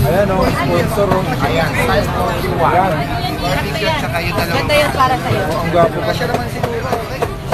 Ayan o, sponsor o. Ayan, size 41. Ayan, Ganda yan para sa'yo. ang gwapo pa siya.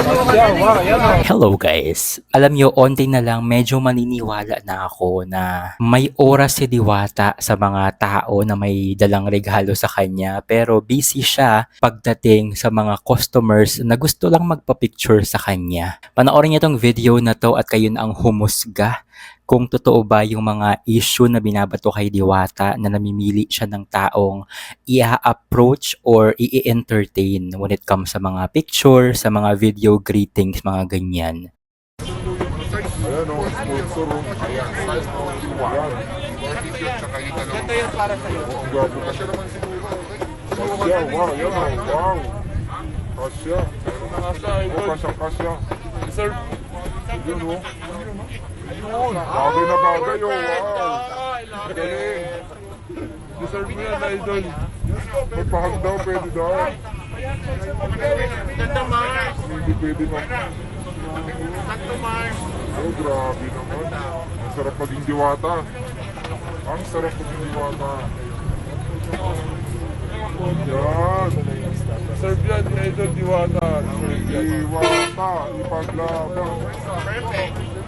Siya, wow, ayan o. Hello guys! Alam nyo, onti na lang medyo maniniwala na ako na may oras si Diwata sa mga tao na may dalang regalo sa kanya pero busy siya pagdating sa mga customers na gusto lang magpa-picture sa kanya. Panoorin niyo tong video na to at kayo na ang humusga kung totoo ba yung mga issue na binabato kay Diwata na namimili siya ng taong i-approach or i-entertain when it comes sa mga picture, sa mga video greetings, mga ganyan. Ayan o, sponsor o. Ayan, size 41. Ganda yan para sa'yo. Ang gwapo pa siya. Siya, wow, ayan o, wow. Kasya. O, kasya, kasya. Sir, Yun o. Yun, bagay na bagay o, wow. Galing. deserve mo yan, idol. Magpahag daw, pwede daw. Ganda, Mars. Hindi pwede na. Sakto, Mars. Oh, grabe naman. Ang sarap maging diwata. Ang sarap maging diwata. Yan. Deserve yan, idol, diwata. Diwata. Ipaglaban. Perfect.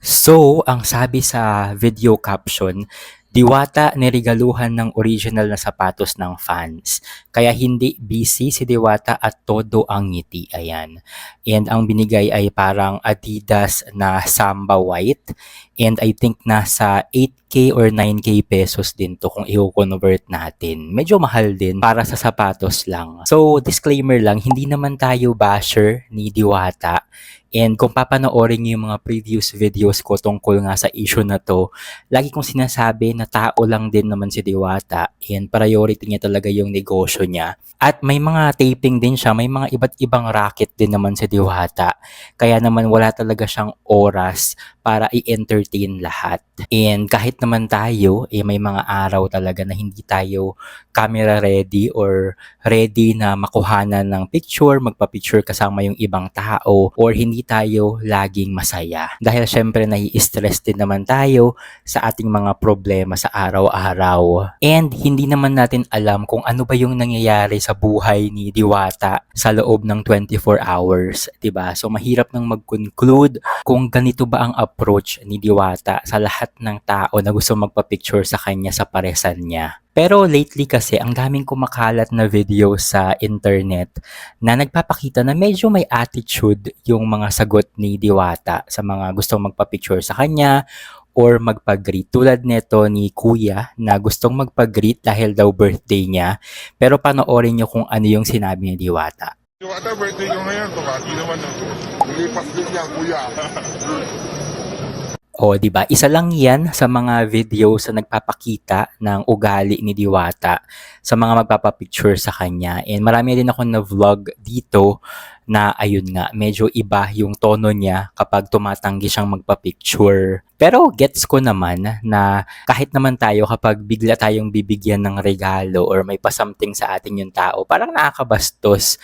So, ang sabi sa video caption, Diwata niregaluhan ng original na sapatos ng fans. Kaya hindi busy si Diwata at todo ang ngiti. Ayan. And ang binigay ay parang Adidas na Samba White. And I think nasa 8K or 9K pesos din to kung i-convert natin. Medyo mahal din para sa sapatos lang. So, disclaimer lang, hindi naman tayo basher ni Diwata. And kung papanoorin niyo yung mga previous videos ko tungkol nga sa issue na to, lagi kong sinasabi na tao lang din naman si Diwata and priority niya talaga yung negosyo niya. At may mga taping din siya, may mga iba't ibang racket din naman si Diwata. Kaya naman wala talaga siyang oras para i-entertain lahat. And kahit naman tayo, eh may mga araw talaga na hindi tayo camera ready or ready na makuhanan ng picture, magpa-picture kasama yung ibang tao or hindi tayo laging masaya. Dahil syempre nai-stress din naman tayo sa ating mga problema sa araw-araw. And hindi naman natin alam kung ano ba yung nangyayari sa buhay ni Diwata sa loob ng 24 hours, 'di ba? So mahirap nang mag-conclude kung ganito ba ang approach ni Diwata sa lahat ng tao na gusto magpa-picture sa kanya sa paresan niya. Pero lately kasi ang daming kumakalat na video sa internet na nagpapakita na medyo may attitude yung mga sagot ni Diwata sa mga gustong magpa-picture sa kanya or magpag-greet. Tulad neto ni Kuya na gustong magpag-greet dahil daw birthday niya. Pero panoorin niyo kung ano yung sinabi ni Diwata. Diwata, birthday ko ngayon. Tukati naman ako. Nilipas din yan, kuya. O, di ba? Isa lang 'yan sa mga video sa nagpapakita ng ugali ni Diwata sa mga magpapapicture sa kanya. And marami din ako na vlog dito na ayun nga, medyo iba yung tono niya kapag tumatanggi siyang magpapicture. Pero gets ko naman na kahit naman tayo kapag bigla tayong bibigyan ng regalo or may pa-something sa atin yung tao, parang nakakabastos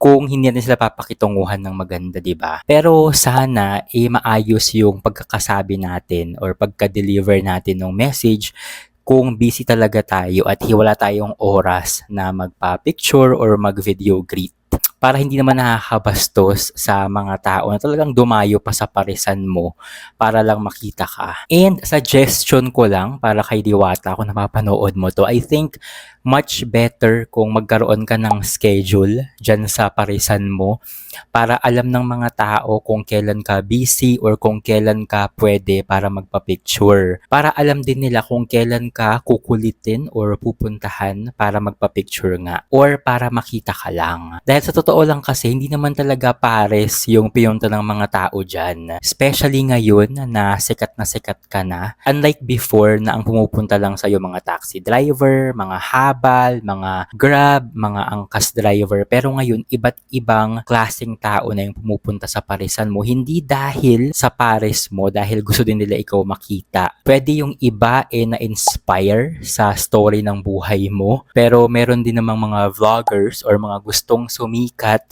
kung hindi natin sila papakitunguhan ng maganda, 'di ba? Pero sana eh maayos yung pagkakasabi natin or pagka-deliver natin ng message kung busy talaga tayo at wala tayong oras na magpa-picture or mag-video greet para hindi naman nakakabastos sa mga tao na talagang dumayo pa sa parisan mo para lang makita ka. And suggestion ko lang para kay Diwata kung napapanood mo to, I think much better kung magkaroon ka ng schedule dyan sa parisan mo para alam ng mga tao kung kailan ka busy or kung kailan ka pwede para magpa-picture. Para alam din nila kung kailan ka kukulitin or pupuntahan para magpa-picture nga or para makita ka lang. Dahil sa totoo lang kasi hindi naman talaga pares yung piyonta ng mga tao dyan. Especially ngayon na sikat na sikat ka na. Unlike before na ang pumupunta lang sa'yo mga taxi driver, mga habal, mga grab, mga angkas driver. Pero ngayon, iba't ibang klaseng tao na yung pumupunta sa parisan mo. Hindi dahil sa pares mo, dahil gusto din nila ikaw makita. Pwede yung iba eh na-inspire sa story ng buhay mo. Pero meron din namang mga vloggers or mga gustong sumikat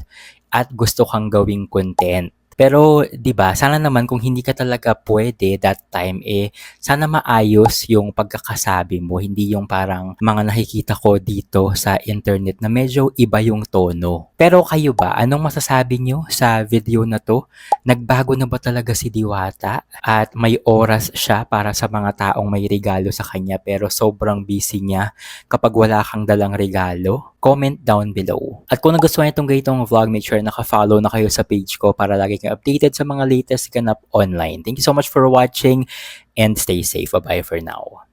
at gusto kang gawing content. Pero 'di ba, sana naman kung hindi ka talaga pwede that time eh sana maayos yung pagkakasabi mo, hindi yung parang mga nakikita ko dito sa internet na medyo iba yung tono. Pero kayo ba, anong masasabi nyo sa video na to? Nagbago na ba talaga si Diwata? At may oras siya para sa mga taong may regalo sa kanya pero sobrang busy niya kapag wala kang dalang regalo? Comment down below. At kung nagustuhan itong ganitong vlog, make sure naka-follow na kayo sa page ko para lagi kang updated sa mga latest ganap online. Thank you so much for watching and stay safe. Bye-bye for now.